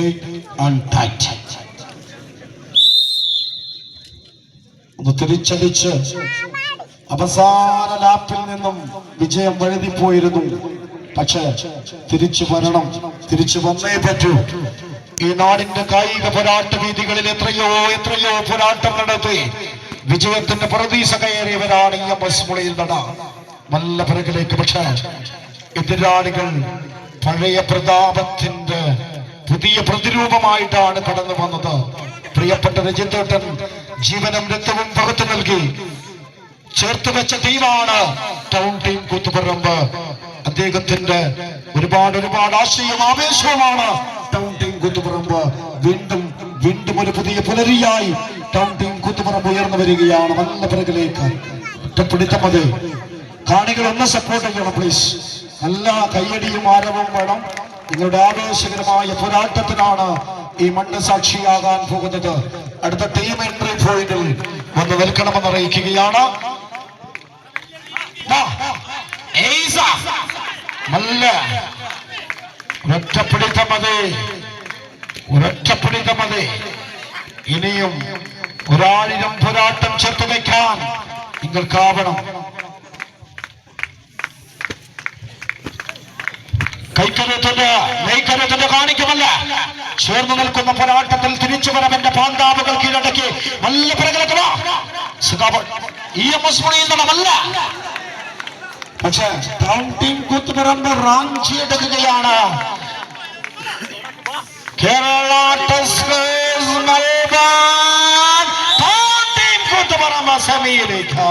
straight and tight. ഒന്ന് തിരിച്ചടിച്ച് അവസാന ലാപ്പിൽ നിന്നും വിജയം വഴുതിപ്പോയിരുന്നു. പക്ഷേ തിരിച്ചു വരണം തിരിച്ചു വന്നേ പറ്റൂ. ഈ നാടിന്റെ കായിക പോരാട്ട വീതികളിൽ എത്രയോ എത്രയോ പോരാട്ടം നടത്തി വിജയത്തിന്റെ പ്രതീക്ഷ കയറിയവരാണ് ഈ എസ് മുളയിൽ നട. നല്ല പിറകിലേക്ക് പക്ഷേ എതിരാളികൾ പഴയ പ്രതാപത്തിന്റെ പുതിയ പ്രതിരൂപമായിട്ടാണ് കടന്നു വന്നത്. പ്രിയപ്പെട്ട രജിത്തേട്ടൻ ജീവനും രക്തവും പകർത്തു നൽകി. ചേർത്ത് വെച്ച ടീമാണ് ടൗൺ ടീം കൂത്തുപറമ്പ്. അദ്ദേഹത്തിന്റെ ഒരുപാട് ഒരുപാട് ആശയം ആവേശവുമാണ് ടൗൺ ടീം കൂത്തുപറമ്പ്. വീണ്ടും വീണ്ടും ഒരു പുതിയ പുലരിയായി ടൗൺ ടീം കൂത്തുപറമ്പ് ഉയർന്നു വരികയാണ് നല്ല പിറകിലേക്ക്. ഒറ്റപ്പിടുത്തം കാണികൾ ഒന്ന് സപ്പോർട്ട് ചെയ്യണം പ്ലീസ് നല്ല കയ്യടിയും ആരവവും വേണം. നിങ്ങളുടെ ആവേശകരമായ പോരാട്ടത്തിനാണ് ഈ മണ്ണ് സാക്ഷിയാകാൻ പോകുന്നത്. അടുത്ത ടീം എൻട്രി പോയിന്റിൽ വന്ന് നിൽക്കണമെന്ന് അറിയിക്കുകയാണ്. ഇനിയും ഒരാളിനും പോരാട്ടം ചേർത്ത് വയ്ക്കാൻ നിങ്ങൾക്കാവണം. കൈക്കരുത്തിന്റെ നെയ്ക്കരുത്തിന്റെ കാണിക്കുമല്ല. ചേർന്ന് നിൽക്കുന്ന പോരാട്ടത്തിൽ തിരിച്ചു വരവന്റെ പാന്താവുകൾ കീഴടക്കി. നല്ല പിറകിലെത്തുക ഇ എം എസ് മുണിയിൽ നിന്നുമല്ല പക്ഷേ ടൗൺ ടീം കൂത്തുപറമ്പ് റാഞ്ചി എടുക്കുകയാണ്. Kerala Tuskers Malabar town team Koothuparamba സെമിയിലേക്ക്